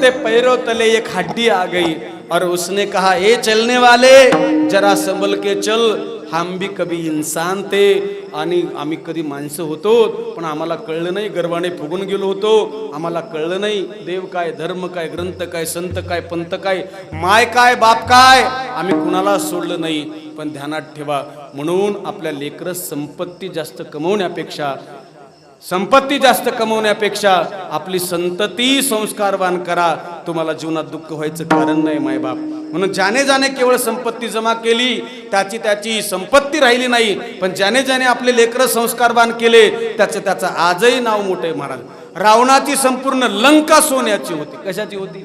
चलते पैरों तले एक हड्डी आ गई और उसने कहा ए चलने वाले जरा संभल के चल। हम भी कभी इंसान थे। आणि आम्ही कधी माणसं होतो पण आम्हाला कळलं नाही गर्वाने फुगून गेलो होतो। आम्हाला कळलं नाही देव काय धर्म काय ग्रंथ काय संत काय पंत काय माय काय बाप काय? आम्ही कुणाला सोडलं नाही पण ध्यानात ठेवा। म्हणून आपल्या लेकरं संपत्ती जास्त कमवण्यापेक्षा संपत्ती जास्त कमवण्यापेक्षा आपली संतती संस्कारवान करा. तुम्हाला जीवनात दुःख व्हायचं कारण नाही मायबाप म्हणून ज्याने ज्याने केवळ संपत्ती जमा केली त्याची त्याची संपत्ती राहिली नाही पण ज्याने ज्याने आपले लेकरं संस्कारवान केले त्याचं त्याचं आजही नाव मोठं आहे महाराज. रावणाची संपूर्ण लंका सोन्याची होती. कशाची होती?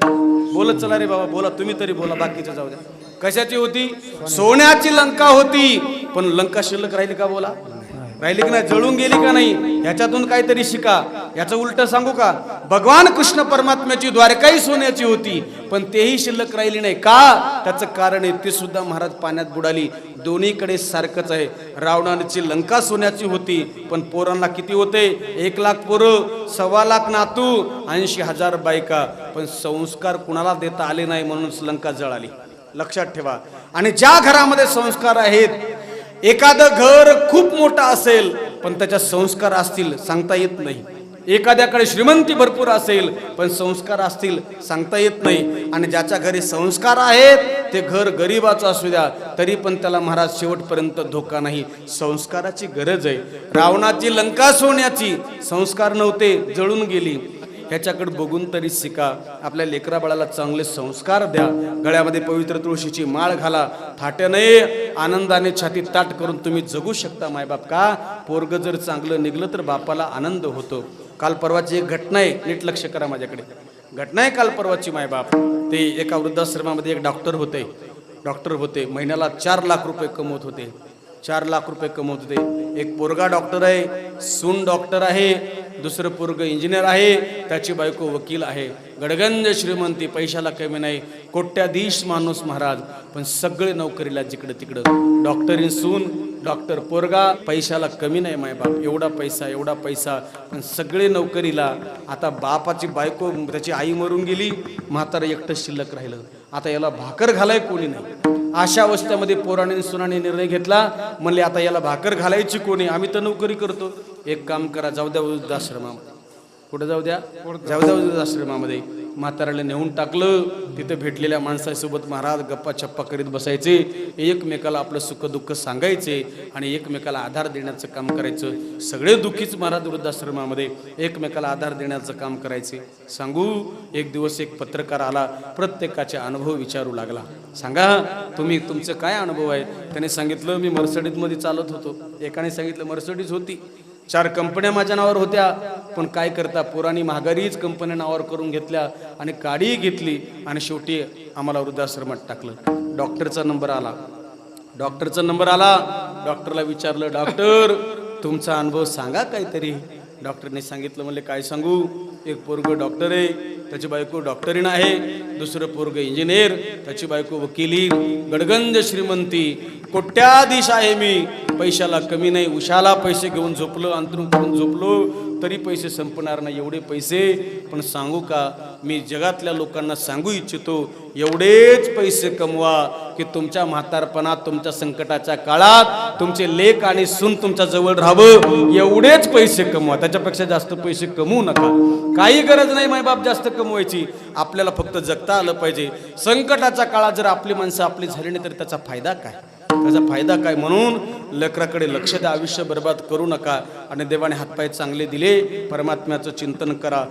बोलत चला रे बाबा बोला तुम्ही तरी बोला बाकीचं जाऊ द्या. कशाची होती? सोन्याची लंका होती पण लंका शिल्लक राहिली का बोला? राहिली की नाही? जळून गेली का नाही? ह्याच्यातून काहीतरी शिका. याचं उलट सांगू का? भगवान कृष्ण परमात्म्याची द्वारकाही सोन्याची होती पण तेही शिल्लक राहिली नाही. का? त्याचं कारण आहे ते सुद्धा महाराज पाण्यात बुडाली. दोन्हीकडे सारखंच आहे. रावणाची लंका सोन्याची होती पण पोरांना किती होते? एक लाख पोरं सव्वा लाख नातू ऐंशी हजार बायका. पण संस्कार कुणाला देता आले नाही म्हणून लंका जळाली. लक्षात ठेवा. आणि ज्या घरामध्ये संस्कार आहेत एखादं घर खूप मोठं असेल पण त्याच्यात संस्कार असतील सांगता येत नाही. एखाद्याकडे श्रीमंती भरपूर असेल पण संस्कार असतील सांगता येत नाही. आणि ज्याच्या घरी संस्कार आहेत ते घर गरिबाचं असू द्या तरी पण त्याला महाराज शेवटपर्यंत धोका नाही. संस्काराची गरज आहे. रावणाची लंका सोन्याची संस्कार नव्हते जळून गेली. ह्याच्याकडे बघून तरी शिका. आपल्या लेकराबाळाला चांगले संस्कार द्या. गळ्यामध्ये पवित्र तुळशीची माळ घाला. थाट्या नये. आनंदाने छाती ताट करून तुम्ही जगू शकता मायबाप का? पोरग जर चांगलं निघलं तर बापाला आनंद होतो. काल परवाची एक घटना आहे नीट लक्ष करा माझ्याकडे. घटना आहे काल परवाची मायबाप. ते एका वृद्धाश्रमामध्ये एक डॉक्टर होते. डॉक्टर होते. महिन्याला चार लाख रुपये कमवत होते. चार लाख रुपये कमवत होते. एक पोरगा डॉक्टर आहे सून डॉक्टर आहे दुसरं पोरग इंजिनियर आहे त्याची बायको वकील आहे. गडगंज श्रीमंती पैशाला कमी नाही कोट्याधीश माणूस महाराज. पण सगळे नोकरीला जिकडं तिकडं. डॉक्टरीन सून डॉक्टर पोरगा पैशाला कमी नाही मायबाप एवढा पैसा एवढा पैसा. पण सगळे नोकरीला आता बापाची बायको त्याची आई मरून गेली म्हातारं एकटं शिल्लक राहिलं. आता याला भाकर घालाय कोणी नाही. अशा अवस्थेमध्ये पोराने सुनाने निर्णय घेतला. म्हणले आता याला भाकर घालायची कोणी? आम्ही तर नोकरी करतो. एक काम करा जाऊ द्या वृद्धाश्रमामध्ये. कुठं जाऊ द्या? जाऊ द्या वृद्धाश्रमामध्ये. म्हाताऱ्याला नेऊन टाकलं तिथं भेटलेल्या माणसासोबत महाराज गप्पा छप्पा करीत बसायचे. एकमेकाला आपलं सुख दुःख सांगायचे आणि एकमेकाला आधार देण्याचं काम करायचं. सगळे दुःखीच महाराज वृद्धाश्रमामध्ये एकमेकाला आधार देण्याचं काम करायचे. सांगू एक दिवस एक पत्रकार आला प्रत्येकाचे अनुभव विचारू लागला. सांगा तुम्ही तुमचं काय अनुभव आहे? त्याने सांगितलं मी मर्सडीजमध्ये चालत होतो. एकाने सांगितलं मर्सडीज होती. चार कंपन्या माझ्या नावावर होत्या पण काय करता पोरांनी महागारीच कंपन्या नावावर करून घेतल्या आणि गाडी घेतली आणि शेवटी आम्हाला वृद्धाश्रमात टाकलं. डॉक्टरचा नंबर आला. डॉक्टरचा नंबर आला. डॉक्टरला विचारलं डॉक्टर तुमचा अनुभव सांगा काहीतरी. डॉक्टरने सांगितलं म्हणले काय सांगू? एक पोरग डॉक्टर आहे त्याची बायको डॉक्टरीन आहे दुसरं पोरग इंजिनियर त्याची बायको वकिली गडगंज श्रीमंती कोट्याधीश आहे मी. पैशाला कमी नाही उशाला पैसे घेऊन झोपलो अंतरून करून झोपलो तरी पैसे संपणार नाही एवढे पैसे. पण सांगू का मी जगातल्या लोकांना सांगू इच्छितो एवढेच पैसे कमवा की तुमच्या म्हातारपणात तुमच्या संकटाच्या काळात तुमचे लेख आणि सून तुमच्या जवळ राहावं. एवढेच पैसे कमवा त्याच्यापेक्षा जास्त पैसे कमवू नका. काही गरज नाही मायबाप जास्त कमवायची आपल्याला फक्त जगता आलं पाहिजे. संकटाच्या काळात जर आपली माणसं आपली झाली नाही तर त्याचा फायदा काय? त्याचा फायदा काय म्हणून लेकराकडे लक्ष द्या आयुष्य बर्बाद करू नका आणि देवाने हातपाय चांगले दिले परमात्म्याचं चिंतन करा.